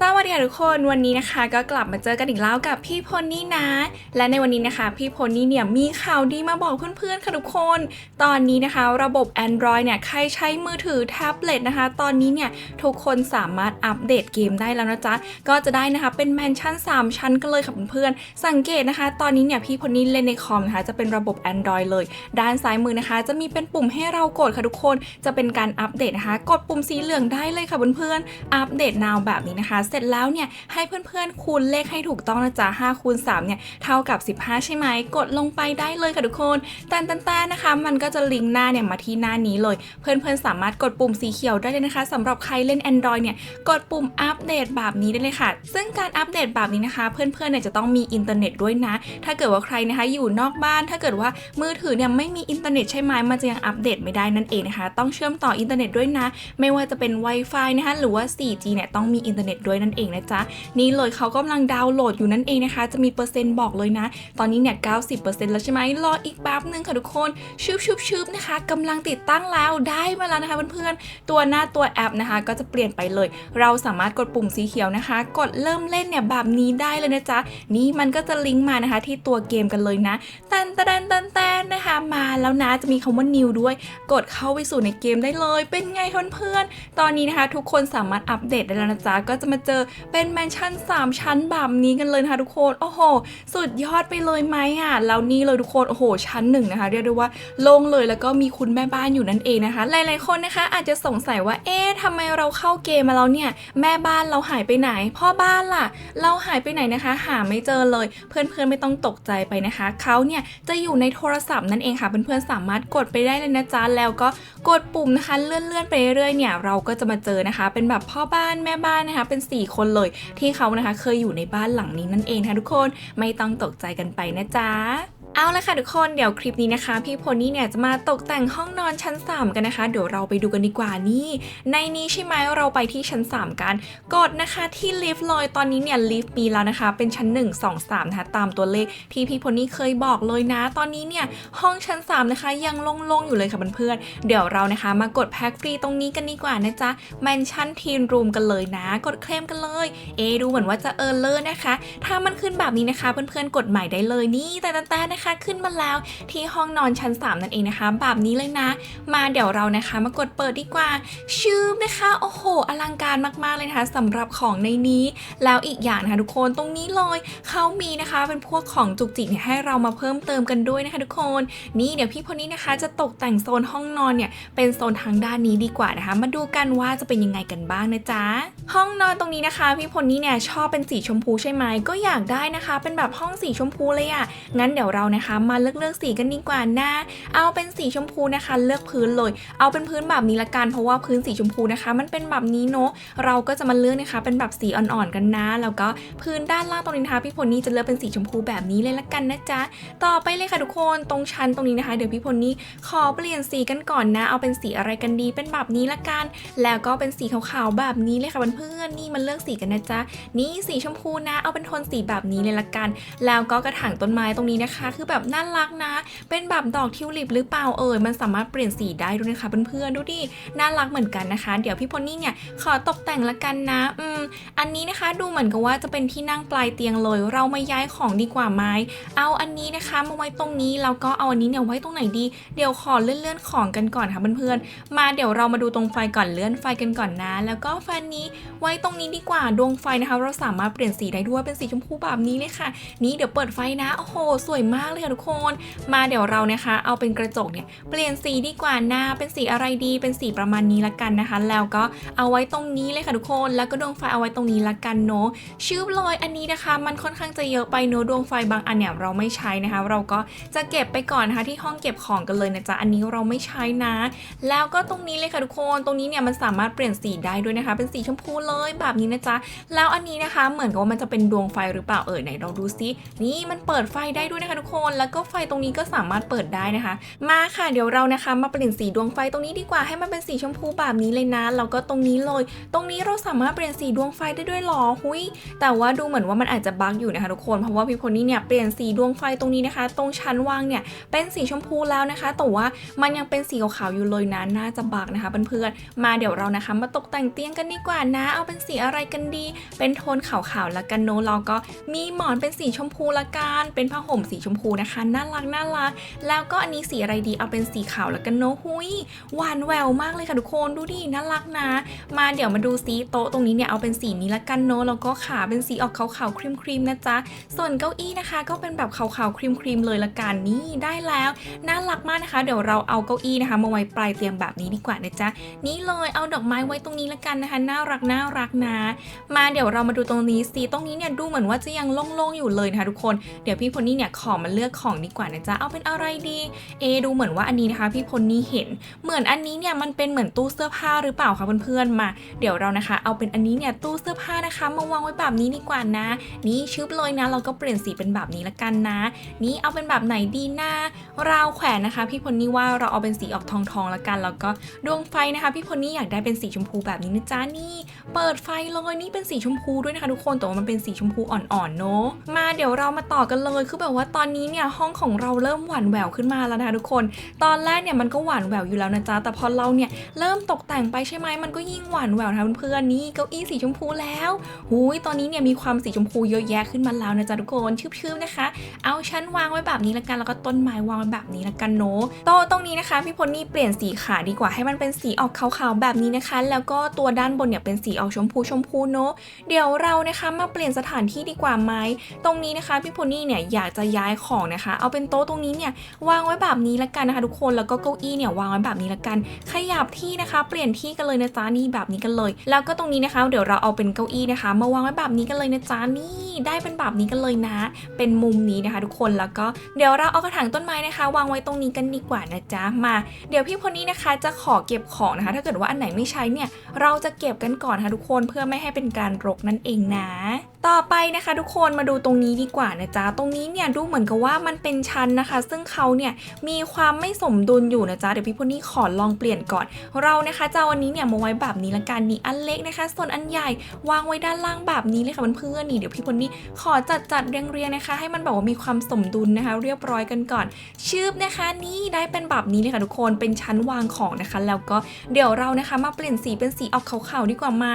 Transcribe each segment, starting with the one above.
สวัสดีค่ะทุกคนวันนี้นะคะ ก็กลับมาเจอกันอีกแล้วกับพี่พลนี่นะ และในวันนี้นะคะ พี่พลนี่เนี่ยมีข่าวดีมาบอกเพื่อนๆค่ะทุกคน ตอนนี้นะคะ ระบบ Android เนี่ยใครใช้มือถือแท็บเล็ตนะคะ ตอนนี้เนี่ยทุกคนสามารถอัปเดตเกมได้แล้วนะจ๊ะ ก็จะได้นะคะเป็นแมนชั่น 3 ชั้นกันเลยค่ะเพื่อนๆสังเกตนะคะ ตอนนี้เนี่ยพี่พลนี่เล่นในคอมนะคะจะเป็นระบบ Android เลย ด้านซ้ายมือนะคะ จะมีเป็นปุ่มให้เรากดค่ะทุกคน จะเป็นการอัปเดตนะคะ กดปุ่มสีเหลืองได้เลยค่ะเพื่อนๆอัปเดต now แบบนี้นะคะเสร็จแล้วเนี่ยให้เพื่อนๆคูณเลขให้ถูกต้องนะจ๊ะ5คูณ3เนี่ยเท่ากับ 15 ใช่ไหม กดลงไปได้เลยค่ะทุกคนแต่แต่นะคะ มันก็จะลิงก์หน้าเนี่ยมาที่หน้านี้เลย เพื่อนๆสามารถกดปุ่มสีเขียวได้เลยนะคะสำหรับใครเล่น Android เนี่ยกดปุ่มอัปเดตแบบนี้ได้เลยค่ะ ซึ่งการอัปเดตแบบนี้นะคะ เพื่อนๆเนี่ยจะต้องมีอินเทอร์เน็ตด้วยนะ ถ้าเกิดว่าใครนะคะอยู่นอกบ้าน ถ้าเกิดว่ามือถือเนี่ยไม่มีอินเทอร์เน็ตใช่ไหมมันจะยังอัปเดตไม่ได้นั่นเองนะคะ ต้องเชื่อมต่ออินเทอร์เน็ตด้วยนะ ไม่ว่าจะเป็น Wi-Fi นะคะหรือว่า 4G เนี่ยต้องมีอินเทอร์เน็ตด้วยนั่นเองนะจ๊ะนี่เลยเขากำลังดาวน์โหลดอยู่นั่นเองนะคะ จะมีเปอร์เซ็นต์บอกเลยนะ ตอนนี้เนี่ย90%แล้วใช่ไหมรออีกแป๊บนึงค่ะทุกคนชุบชุบชุบนะคะกำลังติดตั้งแล้วได้มาแล้วนะคะเพื่อนๆตัวหน้าตัวแอปนะคะ ก็จะเปลี่ยนไปเลย เราสามารถกดปุ่มสีเขียวนะคะ กดเริ่มเล่นเนี่ยแบบนี้ได้เลยนะจ๊ะนี่มันก็จะลิงก์มานะคะที่ตัวเกมกันเลยนะแตนแตนแตนแตนนะคะ มาแล้วนะจะมีคำว่า new ด้วย กดเข้าไปสู่ในเกมได้เลย เป็นไงเพื่อนๆตอนนี้นะคะ ทุกคนสามารถอัปเดตได้แล้วนะจ๊ะก็จะมาเจอเป็นแมนชั่น 3 ชั้นแบบนี้กันเลยนะคะทุกคน โอ้โห สุดยอดไปเลยไหมอะ แล้วนี่เลยทุกคน โอ้โห ชั้นหนึ่งนะคะ เรียกได้ว่าโล่งเลยแล้วก็มีคุณแม่บ้านอยู่นั่นเองนะคะ หลายๆคนนะคะ อาจจะสงสัยว่า เอ๊ะทำไมเราเข้าเกมมาแล้วเนี่ย แม่บ้านเราหายไปไหน พ่อบ้านล่ะ เราหายไปไหนนะคะ หาไม่เจอเลย เพื่อนๆไม่ต้องตกใจไปนะคะเขาเนี่ยจะอยู่ในโทรศัพท์นั่นเองค่ะ เพื่อนๆสามารถกดไปได้เลยนะจ๊ะแล้วก็กดปุ่มนะคะเลื่อนๆไปเรื่อยๆเนี่ยเราก็จะมาเจอนะคะ เป็นแบบพ่อบ้านแม่บ้านนะคะเป็นส4 คนเลย ที่เขานะคะเคยอยู่ในบ้านหลังนี้นั่นเองค่ะทุกคนไม่ต้องตกใจกันไปนะจ๊ะ เอาละค่ะทุกคนเดี๋ยวคลิปนี้นะคะ พี่โพนี่เนี่ยจะมาตกแต่งห้องนอนชั้น 3 กันนะคะ เดี๋ยวเราไปดูกันดีกว่านี่ ในนี้ใช่ไหมเราไปที่ชั้น 3 กัน กดนะคะที่ลิฟต์เลยตอนนี้เนี่ยลิฟต์มีแล้วนะคะ เป็นชั้น 1 2 3นะคะตามตัวเลขที่พี่โพนี่เคยบอกเลยนะ ตอนนี้เนี่ยห้องชั้น 3 นะคะ ยังโล่งๆอยู่เลยค่ะเพื่อนๆเดี๋ยวเรานะคะ มากดแพ็คฟรีตรงนี้กันดีกว่านะจ๊ะแมนชั่นทีนรูมกันเลยนะ กดเคลมกันเลยเอดูเหมือนว่าจะเออเลอร์นะคะ ถ้ามันขึ้นแบบนี้นะคะ เพื่อนๆกดใหม่ได้เลยนี่แต่แต่นะคะขึ้นมาแล้วที่ห้องนอนชั้น 3 นั่นเองนะคะแบบนี้เลยนะ มาเดี๋ยวเรานะคะมากดเปิดดีกว่าชื่อนะคะโอ้โห อลังการมากๆเลยนะคะสำหรับของในนี้ แล้วอีกอย่างนะคะทุกคนตรงนี้เลยเขามีนะคะเป็นพวกของจุกจิกเนี่ยให้เรามาเพิ่มเติมกันด้วยนะคะทุกคนนี่เดี๋ยวพี่คนนี้นะคะจะตกแต่งโซนห้องนอนเนี่ยเป็นโซนทางด้านนี้ดีกว่านะคะ มาดูกันว่าจะเป็นยังไงกันบ้างนะจ๊ะห้องนอนตรงนี้นะคะพี่พลนี่เนี่ยชอบเป็นสีชมพูใช่ไหมก็อยากได้นะคะ เป็นแบบห้องสีชมพูเลยอะ่ะงั้นเดี๋ยวเรานะคะ มาเลือกเลือกสีกันดีกว่านะเอาเป็นสีชมพูนะคะ เลือกพื้นเลย เอาเป็นพื้นแบบนี้ละกันเพราะว่าพื้นสีชมพูนะคะ มันเป็นแบบนี้เนาะเราก็จะมาเลือกนะคะ เป็นแบบสีอ่อนๆกันนะแล้วก็พื้นด้านล่างตรงนี้นะคะพี่พลนี่จะเลือกเป็นสีชมพูแบบนี้เลยละกันนะจ๊ะต่อไปเลยค่ะทุกคนตรงชั้นตรงนี้นะคะ เดี๋ยวพี่พลนี่ขอเปลี่ยนสีกันก่อนนะ เอาเป็นสีอะไรกันดีเป็นแบบนี้ละกัน แล้วก็เป็นสีขาวๆแบบนี้เลยค่ะเพื่อนๆนี่มันเลือกสีกันนะจ๊ะนี่สีชมพูนะ เอาเป็นโทนสีแบบนี้เลยละกัน แล้วก็กระถางต้นไม้ตรงนี้นะคะ คือแบบน่ารักนะ เป็นแบบดอกทิวลิปหรือเปล่าเอ่ยมันสามารถเปลี่ยนสีได้ด้วยนะคะเพื่อนๆดูดิน่ารักเหมือนกันนะคะ เดี๋ยวพี่พลนี่เนี่ยขอตกแต่งละกันนะ อืมอันนี้นะคะดูเหมือนกับว่าจะเป็นที่นั่งปลายเตียงเลย เรามาย้ายของดีกว่าไหมเอาอันนี้นะคะมาไว้ตรงนี้แล้วก็เอาอันนี้เนี่ยไว้ตรงไหนดี เดี๋ยวขอเลื่อนๆของกันก่อนค่ะเพื่อนๆมาเดี๋ยวเรามาดูตรงไฟก่อนเลื่อนไฟกันก่อนนะ แล้วก็ไฟนี้ไว้ตรงนี้ดีกว่าดวงไฟนะคะ เราสามารถเปลี่ยนสีได้ด้วยเป็นสีชมพูแบบนี้เลยค่ะ นี่เดี๋ยวเปิดไฟนะโอ้โห สวยมากเลยค่ะทุกคน มาเดี๋ยวเรานะคะ เอาเป็นกระจกเนี่ยเปลี่ยนสีดีกว่าน้าเป็นสีอะไรดีเป็นสีประมาณนี้ละกันนะคะ แล้วก็เอาไว้ตรงนี้เลยค่ะทุกคน แล้วก็ดวงไฟเอาไว้ตรงนี้ละกันเนาะชื่อเลยอันนี้นะคะ มันค่อนข้างจะเยอะไปเนาะดวงไฟบางอันเนี่ยเราไม่ใช้นะคะ เราก็จะเก็บไปก่อนนะคะที่ห้องเก็บของกันเลยนะจ๊ะอันนี้เราไม่ใช้นะ แล้วก็ตรงนี้เลยค่ะทุกคน ตรงนี้เนี่ยมันสามารถเปลี่ยนสีได้ด้วยนะคะ เป็นสีชมพูเลยแบบนี้นะจ๊ะแล้วอันนี้นะคะเหมือนกับว่ามันจะเป็นดวงไฟหรือเปล่าเอ่ยไหนเราดูซินี่มันเปิดไฟได้ด้วยนะคะทุกคคน แล้วก็ไฟตรงนี้ก็สามารถเปิดได้นะคะ มาค่ะเดี๋ยวเรานะคะ มาเปลี่ยนสีดวงไฟตรงนี้ดีกว่าให้มันเป็นสีชมพูแบบนี้เลยนะแล้วก็ตรงนี้เลย ตรงนี้เราสามารถเปลี่ยนสีดวงไฟได้ด้วยหรอหุยแต่ว่าดูเหมือนว่ามันอาจจะบั๊กอยู่นะคะทุกคนเพราะว่าพี่พลนี่เนี่ยเปลี่ยนสีดวงไฟตรงนี้นะคะ ตรงชั้นวางเนี่ยเป็นสีชมพูแล้วนะคะแต่ว่ามันยังเป็นสีขาวๆอยู่เลยนะน่าจะบั๊กนะคะเพื่อนๆมาเดี๋ยวเรานะคะ มาตกแต่งเตียงกันดีกว่านะ เอาเป็นสีอะไรกันดี เป็นโทนขาวๆละกันโนเราก็มีหมอนเป็นสีชมพูละกันเป็นผ้าห่มสีชมพูนะคะน่ารักน่ารัก แล้วก็อันนี้สีอะไรดีเอาเป็นสีขาวละกันโนอะหุยหวานแววมากเลยค่ะทุกคนดูดิน่ารักนะ มาเดี๋ยวมาดูสีโต๊ะตรงนี้เนี่ยเอาเป็นสีนี้ละกันเนอะแล้วก็ขาเป็นสีออกขาวๆครีมๆนะจ๊ะส่วนเก้าอี้นะคะ ก็เป็นแบบขาวๆครีมๆเลยละกันนี่ได้แล้วน่ารักมากนะคะ เดี๋ยวเราเอาเก้าอี้นะคะมาไว้ปลายเตียงแบบนี้ดีกว่านะจ๊ะนี่เลยเอาดอกไม้ไว้ตรงนี้ละกันนะคะน่ารักน่ารักนะ มาเดี๋ยวเรามาดูตรงนี้สีตรงนี้เนี่ยดูเหมือนว่าจะยังโล่งๆอยู่เลยนะคะทุกคนเดี๋ยวพี่พลนี่เนี่ยขอมาเลือกของดีกว่านะจ๊ะเอาเป็นอะไรดีเอดูเหมือนว่าอันนี้นะคะ พี่พลนี่เห็น เหมือนอันนี้เนี่ยมันเป็นเหมือนตู้เสื้อผ้าหรือเปล่าคะเพื่อนๆมา เดี๋ยวเรานะคะ เอาเป็นอันนี้เนี่ยตู้เสื้อผ้านะคะมาวางไว้แบบนี้ดีกว่านะ นี่ชึบเลยนะ เราก็เปลี่ยนสีเป็นแบบนี้ละกันนะ นี่เอาเป็นแบบไหนดีนะราวแขวนนะคะ พี่พลนี่ว่าเราเอาเป็นสีออกทองทองๆละกันแล้วก็ดวงไฟนะคะ พี่พลนี่อยากได้เป็นสีชมพูแบบนี้นะจ๊ะนี่ เปิดไฟเลยนี่เป็นสีชมพูด้วยนะคะ ทุกคนแต่ว่ามันเป็นสีชมพูอ่อนๆเนาะมาเดี๋ยวเรามาต่อกันเลยคือแบบว่าตอนนี้เนี่ยห้องของเราเริ่มหวานแหววขึ้นมาแล้วนะคะทุกคน ตอนแรกเนี่ยมันก็หวานแหววอยู่แล้วนะจ๊ะแต่พอเราเนี่ยเริ่มตกแต่งไปใช่ไหมมันก็ยิ่งหวานแหววนะคะเพื่อนๆนี่เก้าอี้สีชมพูแล้วหูยตอนนี้เนี่ยมีความสีชมพูเยอะแยะขึ้นมาแล้วนะจ๊ะทุกคนชืบๆนะคะ เอาชั้นวางไว้แบบนี้ละกันแล้วก็ต้นไม้วางไว้แบบนี้ละกันเนาะโต๊ะตรงนี้นะคะพี่พลนี่เปลี่ยนสีขาดีกว่าให้มันเป็นสีออกขาวๆแบบนี้นะคะ แล้วก็ตัวด้านบนเนี่ยเป็นสีออกชมพูชมพูเนาะเดี๋ยวเรานะคะมาเปลี่ยนสถานที่ดีกว่าไหมตรงนี้นะคะพี่พลนี่เนี่ยอยากจะย้ายของนะคะ เอาเป็นโต๊ะตรงนี้เนี่ยวางไว้แบบนี้ละกันนะคะ ทุกคนแล้วก็เก้าอี้เนี่ยวางไว้แบบนี้ละกัน ขยับที่นะคะ เปลี่ยนที่กันเลยนะจ๊ะนี่แบบนี้กันเลย แล้วก็ตรงนี้นะคะ เดี๋ยวเราเอาเป็นเก้าอี้นะคะ มาวางไว้แบบนี้กันเลยนะจ๊ะนี่ได้เป็นแบบนี้กันเลยนะ เป็นมุมนี้นะคะ ทุกคนแล้วก็เดี๋ยวเราเอากระถางต้นไม้นะคะ วางไว้ตรงนี้กันดีกว่านะจ๊ะมา เดี๋ยวพี่พลนี่นะคะจะขอเก็บของนะคะ ถ้าเกิดว่าอันไหนไม่ใช้เนี่ยเราจะเก็บกันก่อนค่ะทุกคนเพื่อไม่ให้เป็นการรกนั่นเองนะ ต่อไปนะคะ ทุกคนมาดูตรงนี้ดีกว่านะจ๊ะตรงนี้เนี่ยดูเหมือนกับว่ามันเป็นชั้นนะคะ ซึ่งเขาเนี่ยมีความไม่สมดุลอยู่นะจ๊ะเดี๋ยวพี่พลนี่ขอลองเปลี่ยนก่อน เรานะคะจะเอาอันนี้เนี่ยมาไว้แบบนี้ละกันนี่อันเล็กนะคะ ส่วนอันใหญ่วางไว้ด้านล่างแบบนี้เลยค่ะเพื่อนๆนี่เดี๋ยวพี่พลนี่ขอจัดจัดๆเรียงๆนะคะ ให้มันแบบว่ามีความสมดุลนะคะ เรียบร้อยกันก่อนชืบนะคะนี่ได้เป็นแบบนี้เลยค่ะทุกคนเป็นชั้นวางของนะคะ แล้วก็เดี๋ยวเรานะคะมาเปลี่ยนสีเป็นสีออกขาวๆดีกว่าไหม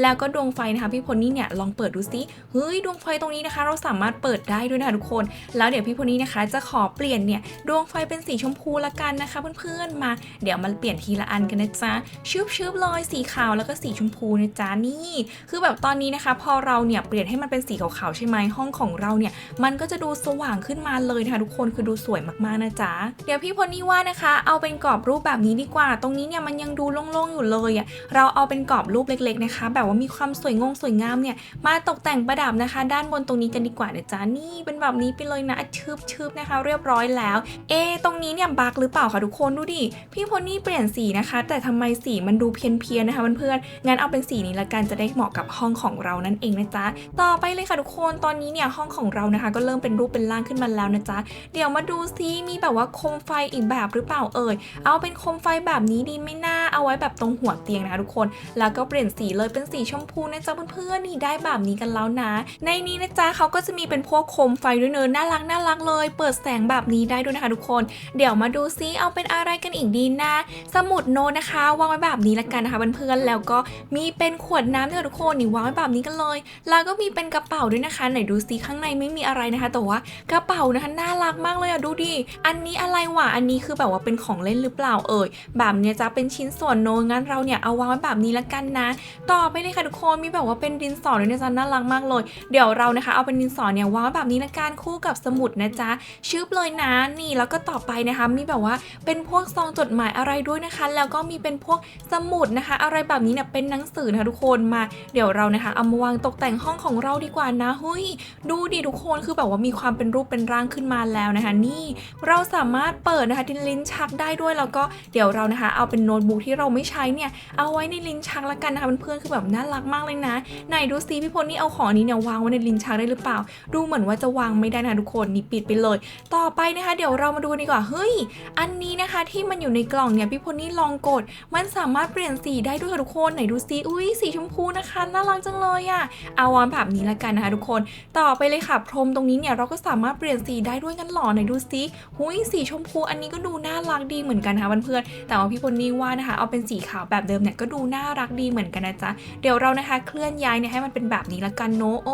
แล้วก็ดวงไฟนะคะ พี่พลนี่เนี่ยลองเปิดดูซิเฮ้ยดวงไฟตรงนี้นะคะ เราสามารถเปิดได้ด้วยนะคะทุกคน แล้วเดี๋ยวพี่พลนี่นะคะ จะขอเปลี่ยนเนี่ยดวงไฟเป็นสีชมพูละกันนะคะ เพื่อนๆมาเดี๋ยวมาเปลี่ยนทีละอันกันนะจ๊ะชืบชืบๆเลยสีขาวแล้วก็สีชมพูนะจ๊ะนี่ คือแบบตอนนี้นะคะ พอเราเนี่ยเปลี่ยนให้มันเป็นสีขาวๆใช่ไหมห้องของเราเนี่ย มันก็จะดูสว่างขึ้นมาเลยนะคะทุกคนคือดูสวยมากๆนะจ๊ะเดี๋ยวพี่พลนี่ว่านะคะ เอาเป็นกรอบรูปแบบนี้ดีกว่า ตรงนี้เนี่ยมันยังดูโล่งๆอยู่เลยอะเราเอาเป็นกรอบรูปเล็ก ๆนะคะ แบบว่ามีความสวยงงสวยงามเนี่ยมาตกแต่งประดับนะคะ ด้านบนตรงนี้กันดีกว่านะจ๊ะนี่เป็นแบบนี้ไปเลยนะชืบๆนะคะ เรียบร้อยแล้ว เอ ตรงนี้เนี่ยบั๊กหรือเปล่าคะทุกคนดูดิ พี่พลนี่เปลี่ยนสีนะคะ แต่ทำไมสีมันดูเพี้ยนๆนะคะเพื่อนๆงั้นเอาเป็นสีนี้ละกันจะได้เหมาะกับห้องของเรานั่นเองนะจ๊ะต่อไปเลยค่ะทุกคนตอนนี้เนี่ยห้องของเรานะคะ ก็เริ่มเป็นรูปเป็นร่างขึ้นมาแล้วนะจ๊ะเดี๋ยวมาดูซิมีแบบว่าโคมไฟอีกแบบหรือเปล่าเอ่ยเอาเป็นโคมไฟแบบนี้ดีไม่น่าเอาไว้แบบตรงหัวเตียงนะคะทุกคน แล้วก็เปลี่ยนสีเลยเป็นสีชมพูนะจ๊ะเพื่อนๆนี่ได้แบบนี้กันแล้วนะ ในนี้นะจ๊ะเขาก็จะมีเป็นพวกโคมไฟด้วยเนอน่ารักน่ารักเลย เปิดแสงแบบนี้ได้ด้วยนะคะทุกคน เดี๋ยวมาดูซิเอาเป็นอะไรกันอีกดีนะ สมุดโน้ตนะคะวางไว้แบบนี้ละกันนะคะเพื่อนๆแล้วก็มีเป็นขวดน้ำด้วยค่ะทุกคนนี่วางไว้แบบนี้กันเลย แล้วก็มีเป็นกระเป๋าด้วยนะคะ ไหนดูซิข้างในไม่มีอะไรนะคะ แต่ว่ากระเป๋านะคะน่ารักมากเลยอะดูดิอันนี้อะไรวะอันนี้คือแบบว่าเป็นของเล่นหรือเปล่าเอ่ยแบบเนี้ยจะเป็นชิ้นส่วนโน้ตงั้นเราเนี่ยเอาวางไว้แบบนี้ละกันนะ ต่อไปเลยค่ะทุกคนมีแบบว่าเป็นดินสอด้วยนะจ๊ะน่ารักมากเลย เดี๋ยวเรานะคะเอาเป็นดินสอเนี่ยวางไว้แบบนี้ละกันคู่กับสมุดนะจ๊ะชืบเลยนะนี่แล้วก็ต่อไปนะคะ มีแบบว่าเป็นพวกซองจดหมายอะไรด้วยนะคะ แล้วก็มีเป็นพวกสมุดนะคะ อะไรแบบนี้เนี่ยเป็นหนังสือนะคะทุกคนมา เดี๋ยวเรานะคะเอามาวางตกแต่งห้องของเราดีกว่านะเฮ้ยดูดิทุกคนคือแบบว่ามีความเป็นรูปเป็นร่างขึ้นมาแล้วนะคะ นี่เราสามารถเปิดนะคะที่ลิ้นชักได้ด้วยแล้วก็เดี๋ยวเรานะคะ เอาเป็นโน้ตบุ๊กที่เราไม่ใช้เนี่ยเอาไว้ในลิ้นชักละกันนะคะเพื่อนๆคือแบบน่ารักมากเลยนะไหนดูซิพี่พลนี่เอาของนนี้เนี่ยวางไว้ในลิ้นชักได้หรือเปล่า ดูเหมือนว่าจะวางไม่ได้นะทุกคนนี่ปิดไปเลย ต่อไปนะคะ เดี๋ยวเรามาดูดีกว่าเฮ้ย อันนี้นะคะที่มันอยู่ในกล่องเนี่ยพี่พลนี่ลองกด มันสามารถเปลี่ยนสีได้ด้วยค่ะทุกคนไหนดูซิอุ้ยสีชมพูนะคะน่ารักจังเลยอะเอาวางแบบนี้ละกันนะคะทุกคน ต่อไปเลยค่ะ พรมตรงนี้เนี่ยเราก็สามารถเปลี่ยนสีได้ด้วยกันหรอไหนดูซิหุ้ยสีชมพูอันนี้ก็ดูน่ารักดีเหมือนกันนะคะเพื่อนๆแต่ว่าพี่พลนี่ว่านะคะ เอาเป็นสีขาวแบบเดิมเนี่ยก็ดูน่ารักดีเหมือนกันนะจ๊ะเดี๋ยวเรานะคะเคลื่อนย้ายเนี่ยให้มันเป็นแบบนี้ละกันเนอะโอ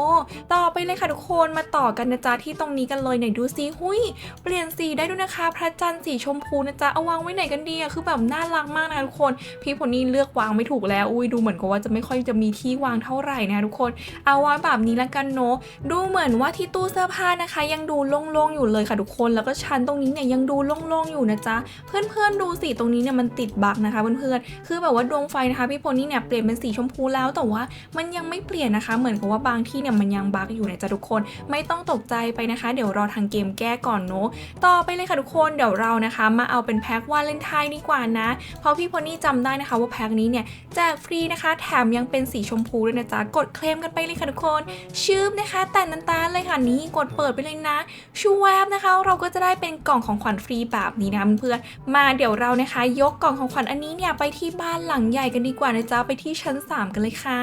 ต่อไปเลยค่ะทุกคนมาต่อกันนะจ๊ะที่ตรงนี้กันเลยไหนดูซิหุยเปลี่ยนสีได้ด้วยนะคะ พระจันทร์สีชมพูนะจ๊ะเอาวางไว้ไหนกันดีอะคือแบบน่ารักมากนะทุกคน พี่พลนี่เลือกวางไม่ถูกแล้วอุ้ยดูเหมือนกับว่าจะไม่ค่อยจะมีที่วางเท่าไหร่นะคะทุกคน เอาวางแบบนี้ละกันเนาะดูเหมือนว่าที่ตู้เสื้อผ้านะคะ ยังดูโล่งๆอยู่เลยค่ะทุกคนแล้วก็ชั้นตรงนี้เนี่ยยังดูโล่งๆอยู่นะจ๊ะเพื่อนๆดูสิตรงนี้เนี่ยมันติดบั๊กนะคะเพื่อนๆคือแบบว่าดวงไฟนะคะ พี่พลนี่เนี่ยเปลี่ยนเป็นสีชมพูแล้วแต่ว่า มันยังไม่เปลี่ยนนะคะ เหมือนกับว่าบางที่เนี่ยมันยังบักอยู่นะจ๊ะทุกคน ไม่ต้องตกใจไปนะคะ เดี๋ยวรอทางเกมแก้ก่อนเนาะต่อไปเลยค่ะทุกคนเดี๋ยวเรานะคะ มาเอาเป็นแพ็ควาเลนไทน์ดีกว่านะ เพราะพี่พลนี่จำได้นะคะว่าแพ็คนี้เนี่ยแจกฟรีนะคะ แถมยังเป็นสีชมพูด้วยนะจ๊ะกดเคลมกันไปเลยค่ะทุกคน ชืบนะคะ แต่นันตาเลยค่ะนี่กดเปิดไปเลยนะ ชูแวบนะคะ เราก็จะได้เป็นกล่องของขวัญฟรีแบบนี้นะเพื่อนมาเดี๋ยวเรานะคะ ยกกล่องของขวัญอันนี้เนี่ยไปที่บ้านหลังใหญ่กันดีกว่านะจ๊ะไปที่ชั้น 3 กันเลยค่ะ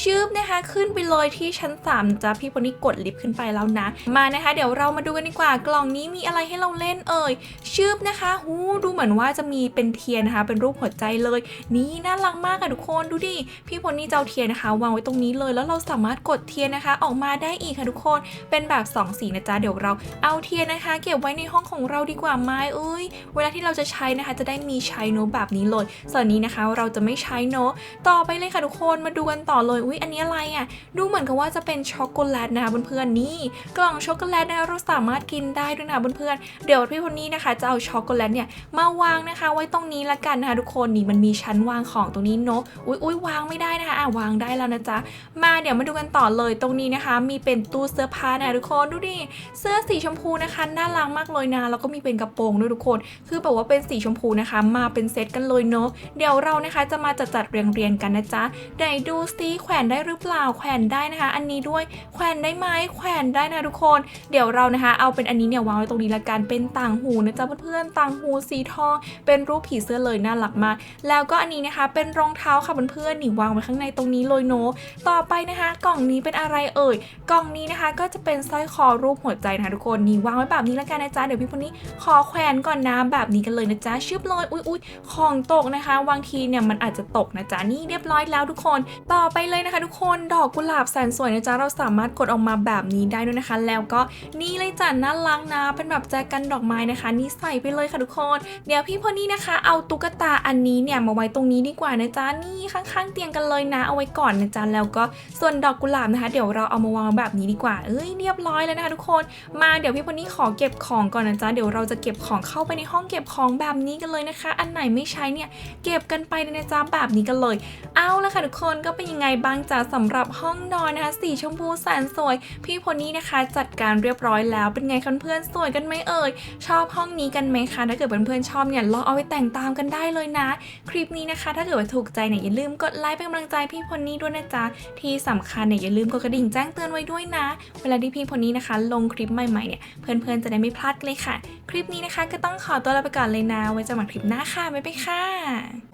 ชืบนะคะขึ้นไปเลยที่ชั้น3จ๊ะพี่พลนี่กดลิฟต์ขึ้นไปแล้วนะ มานะคะ เดี๋ยวเรามาดูกันดีกว่ากล่องนี้มีอะไรให้เราเล่นเอ่ยชืบนะคะหูดูเหมือนว่าจะมีเป็นเทียนนะคะ เป็นรูปหัวใจเลย นี่น่ารักมากอะทุกคนดูดิพี่พลนี่จะเอาเทียนนะคะ วางไว้ตรงนี้เลย แล้วเราสามารถกดเทียนนะคะ ออกมาได้อีกค่ะทุกคนเป็นแบบ 2 สีนะจ๊ะเดี๋ยวเราเอาเทียนนะคะ เก็บไว้ในห้องของเราดีกว่าไหมเอ้ยเวลาที่เราจะใช้นะคะ จะได้มีใช้โน้ตแบบนี้เลยส่วนนี้นะคะเราจะไม่ใช้โน้ตต่อไปเลยค่ะทุกคนมาดูกันต่อเลยอุ้ยอันนี้อะไรอะดูเหมือนกับว่าจะเป็นช็อกโกแลตนะคะเพื่อนๆนี่กล่องช็อกโกแลตนะคะเราสามารถกินได้ด้วยนะเพื่อนๆ เดี๋ยวพี่คนนี้นะคะ จะเอาช็อกโกแลตเนี่ยมาวางนะคะ ไว้ตรงนี้ละกันนะคะทุกคนนี่มันมีชั้นวางของตรงนี้เนาะอุ้ยอุ้ยวางไม่ได้นะคะอะวางได้แล้วนะจ๊ะมาเดี๋ยวมาดูกันต่อเลยตรงนี้นะคะ มีเป็นตู้เสื้อผ้านะทุกคนดูดิเสื้อสีชมพูนะคะน่ารักมากเลยนะแล้วก็มีเป็นกระโปรงด้วยทุกคน คือแบบว่าเป็นสีชมพูนะคะ มาเป็นเซตกันเลยเนาะเดี๋ยวเรานะคะจะมาจัดจัดเรียงเรียงกันนะจ๊ะไหนดูซิแขวนได้หรือเปล่าแขวนได้นะคะ อันนี้ด้วยแขวนได้ไหมแขวนได้นะทุกคน เดี๋ยวเรานะคะ เอาเป็นอันนี้เนี่ยวางไว้ตรงนี้ละกันเป็นต่างหูนะจ๊ะเพื่อนๆต่างหูสีทอง เป็นรูปผีเสื้อเลยน่ารักมากแล้วก็อันนี้นะคะ เป็นรองเท้าค่ะเพื่อนๆนี่วางไว้ข้างในตรงนี้เลยเนาะต่อไปนะคะ กล่องนี้เป็นอะไรเอ่ยกล่องนี้นะคะ ก็จะเป็นสร้อยคอรูปหัวใจนะคะทุกคนนี่วางไว้แบบนี้ละกันนะจ๊ะเดี๋ยวพี่พนนี้ขอแขวนก่อนนะแบบนี้กันเลยนะจ๊ะชึบเลยอุ้ยอุ้ยของตกนะคะบางทีเนี่ยมันอาจจะตกนะจ๊ะนี่เรียบร้อยแล้วทุกคน ต่อไปเลยนะคะ ทุกคนดอกกุหลาบแสนสวยนะจ๊ะเราสามารถกดออกมาแบบนี้ได้ด้วยนะคะ แล้วก็นี่เลยจ้ะน่ารักนะ เป็นแบบแจกันดอกไม้นะคะ นี่ใส่ไปเลยค่ะทุกคน เดี๋ยวพี่พอนี่นะคะ เอาตุ๊กตาอันนี้เนี่ยมาไว้ตรงนี้ดีกว่านะจ๊ะนี่ข้างๆ เตียงกันเลยนะ เอาไว้ก่อนนะจ๊ะแล้วก็ส่วนดอกกุหลาบนะคะ เดี๋ยวเราเอามาวางแบบนี้ดีกว่าเอ้ยเรียบร้อยแล้วนะคะทุกคนมาเดี๋ยวพี่พอนี่ขอเก็บของก่อนนะจ๊ะเดี๋ยวเราจะเก็บของเข้าไปในห้องเก็บของแบบนี้กันเลยนะคะ อันไหนไม่ใช้เนี่ยเก็บกันไปนะจ๊ะแบบนี้กันเลย เอาละค่ะทุกคนก็เป็นยังไงบ้างจ๊ะสำหรับห้องนอนนะคะสีชมพูแสนสวย พี่พอนี่นะคะ จัดการเรียบร้อยแล้วเป็นไงคะเพื่อนๆสวยกันไหมเอ่ยชอบห้องนี้กันไหมคะถ้าเกิดเพื่อนๆชอบเนี่ยลองเอาไปแต่งตามกันได้เลยนะ คลิปนี้นะคะ ถ้าเกิดว่าถูกใจเนี่ยอย่าลืมกดไลค์เป็นกำลังใจพี่พอนี่ด้วยนะจ๊ะที่สำคัญเนี่ยอย่าลืมกดกระดิ่งแจ้งเตือนไว้ด้วยนะ เวลาที่พี่พอนี่นะคะ ลงคลิปใหม่ๆเนี่ยเพื่อนๆจะได้ไม่พลาดเลยค่ะ คลิปนี้นะคะ ก็ต้องขอตัวลาไปก่อนเลยนะ ไว้เจอกันคลิปหน้าค่ะบ๊ายบายค่ะ